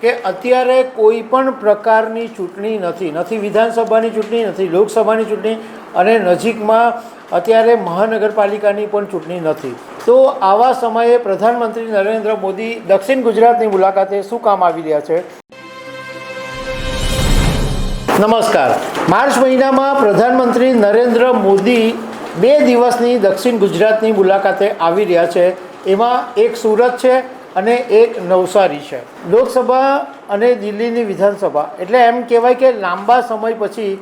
કે અત્યારે કોઈ પણ પ્રકારની ચૂંટણી નથી નથી વિધાનસભાની ચૂંટણી, નથી લોકસભાની ચૂંટણી અને નજીકમાં અત્યારે મહાનગરપાલિકાની પણ ચૂંટણી નથી. તો આવા સમયે પ્રધાનમંત્રી નરેન્દ્ર મોદી દક્ષિણ ગુજરાતની મુલાકાતે શું કામ આવી રહ્યા છે? નમસ્કાર. માર્ચ મહિનામાં પ્રધાનમંત્રી નરેન્દ્ર મોદી બે દિવસની દક્ષિણ ગુજરાતની મુલાકાતે આવી રહ્યા છે. એમાં એક સુરત છે અને એક નવસારી છે. લોકસભા અને દિલ્હીની વિધાનસભા, એટલે એમ કહેવાય કે લાંબા સમય પછી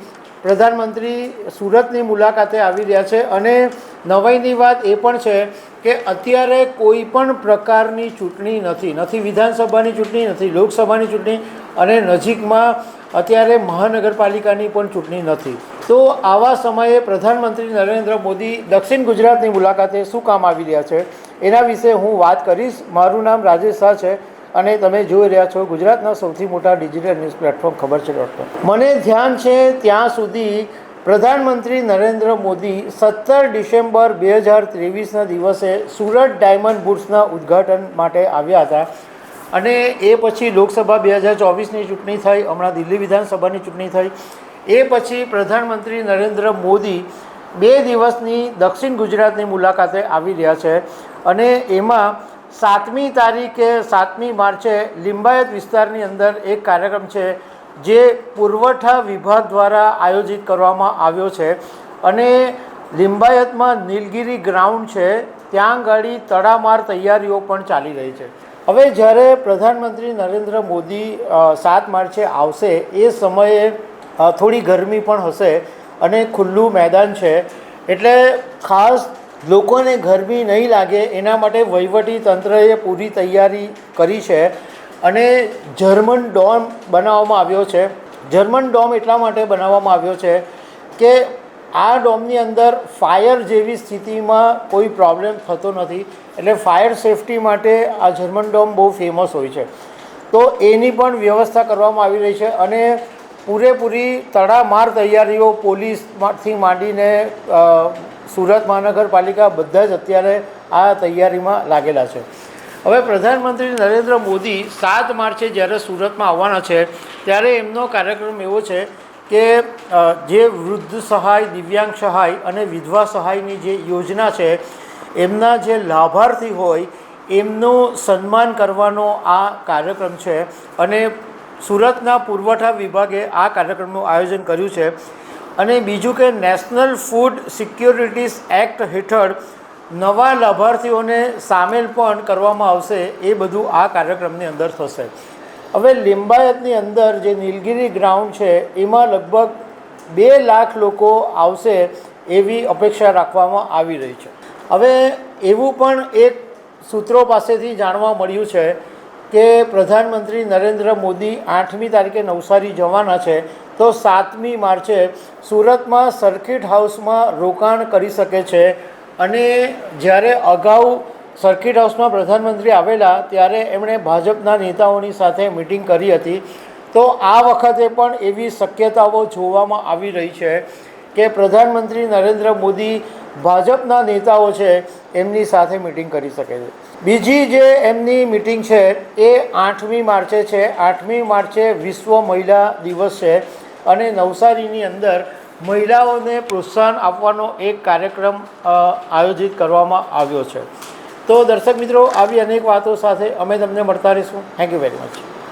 પ્રધાનમંત્રી સુરતની મુલાકાતે આવી રહ્યા છે અને નવાઈની વાત એ પણ છે કે અત્યારે કોઈ પણ પ્રકારની ચૂંટણી નથી નથી વિધાનસભાની ચૂંટણી, નથી લોકસભાની ચૂંટણી અને નજીકમાં અત્યારે મહાનગરપાલિકાની પણ ચૂંટણી નથી. તો આવા સમયે પ્રધાનમંત્રી નરેન્દ્ર મોદી દક્ષિણ ગુજરાતની મુલાકાતે શું કામ આવી રહ્યા છે? એના વિશે હું વાત કરીશ. મારું નામ રાજેશ શાહ છે અને તમે જોઈ રહ્યા છો ગુજરાતના સૌથી મોટા ડિજિટલ ન્યૂઝ પ્લેટફોર્મ ખબર છે ડોટ કોમ મને ધ્યાન છે ત્યાં સુધી પ્રધાનમંત્રી નરેન્દ્ર મોદી સત્તર ડિસેમ્બર બે હજાર ત્રેવીસના દિવસે સુરત ડાયમંડ બુટ્સના ઉદ્ઘાટન માટે આવ્યા હતા. અને એ પછી લોકસભા બે હજાર ચોવીસની ચૂંટણી થઈ, હમણાં દિલ્હી વિધાનસભાની ચૂંટણી થઈ. એ પછી પ્રધાનમંત્રી નરેન્દ્ર મોદી બે દિવસની દક્ષિણ ગુજરાતની મુલાકાતે આવી રહ્યા છે અને એમાં સાતમી તારીખે સાતમી માર્ચે લિંબાયત વિસ્તારની અંદર એક કાર્યક્રમ છે જે પુરવઠા વિભાગ દ્વારા આયોજિત કરવામાં આવ્યો છે અને લિંબાયતમાં નીલગિરી ગ્રાઉન્ડ છે, ત્યાં આગળ તડામાર તૈયારીઓ પણ ચાલી રહી છે. હવે જ્યારે પ્રધાનમંત્રી નરેન્દ્ર મોદી સાત માર્ચે આવશે, એ સમયે થોડી ગરમી પણ હશે. અને ખુલ્લું મેદાન છે. એટલે ખાસ લોકોને ગરમી નહીં લાગે, એના માટે વહીવટી તંત્રએ પૂરી તૈયારી કરી છે અને જર્મન ડોમ બનાવવામાં આવ્યો છે. જર્મન ડોમ એટલા માટે બનાવવામાં આવ્યો છે કે આ ડોમની અંદર ફાયર જેવી સ્થિતિમાં કોઈ પ્રોબ્લેમ થતો નથી. એટલે ફાયર સેફટી માટે આ જર્મન ડોમ બહુ ફેમસ હોય છે. તો એની પણ વ્યવસ્થા કરવામાં આવી રહી છે અને પૂરેપૂરી તડામાર તૈયારીઓ પોલીસમાંથી માંડીને સુરત મહાનગરપાલિકા બધા જ અત્યારે આ તૈયારીમાં લાગેલા છે. હવે પ્રધાનમંત્રી નરેન્દ્ર મોદી સાત માર્ચે જ્યારે સુરતમાં આવવાના છે, ત્યારે એમનો કાર્યક્રમ એવો છે કે જે વૃદ્ધ સહાય, દિવ્યાંગ સહાય અને વિધવા સહાયની જે યોજના છે, એમના જે લાભાર્થી હોય, એમનું સન્માન કરવાનો આ કાર્યક્રમ છે અને સુરતના પુરવઠા વિભાગે આ કાર્યક્રમનું આયોજન કર્યું છે. અને બીજું કે નેશનલ ફૂડ સિક્યોરિટીઝ એક્ટ હેઠળ નવા લાભાર્થીઓને સામેલ પણ કરવામાં આવશે એ બધું આ કાર્યક્રમની અંદર થશે. હવે લિંબાયતની અંદર જે નીલગિરી ગ્રાઉન્ડ છે, એમાં લગભગ બે લાખ લોકો આવશે એવી અપેક્ષા રાખવામાં આવી રહી છે. હવે એવું પણ એક સૂત્રો પાસેથી જાણવા મળ્યું છે કે પ્રધાનમંત્રી નરેન્દ્ર મોદી આઠમી તારીખે નવસારી જવાના છે, તો સાતમી માર્ચે સુરતમાં સર્કિટ હાઉસમાં રોકાણ કરી શકે છે. અને જ્યારે અગાઉ સર્કિટ હાઉસમાં પ્રધાનમંત્રી આવેલા, ત્યારે એમણે ભાજપના નેતાઓની સાથે મિટિંગ કરી હતી. તો આ વખતે પણ એવી શક્યતાઓ જોવામાં આવી રહી છે કે પ્રધાનમંત્રી નરેન્દ્ર મોદી ભાજપના નેતાઓ છે, એમની સાથે મિટિંગ કરી શકે છે. બીજી જે એમની મિટિંગ છે, એ આઠમી માર્ચે છે. આઠમી માર્ચે વિશ્વ મહિલા દિવસ છે અને નવસારીની અંદર મહિલાઓને પ્રોત્સાહન આપવાનો એક કાર્યક્રમ આયોજિત કરવામાં આવ્યો છે. તો દર્શક મિત્રો, આવી અનેક વાતો સાથે અમે તમને મળતા રહીશું. Thank you very much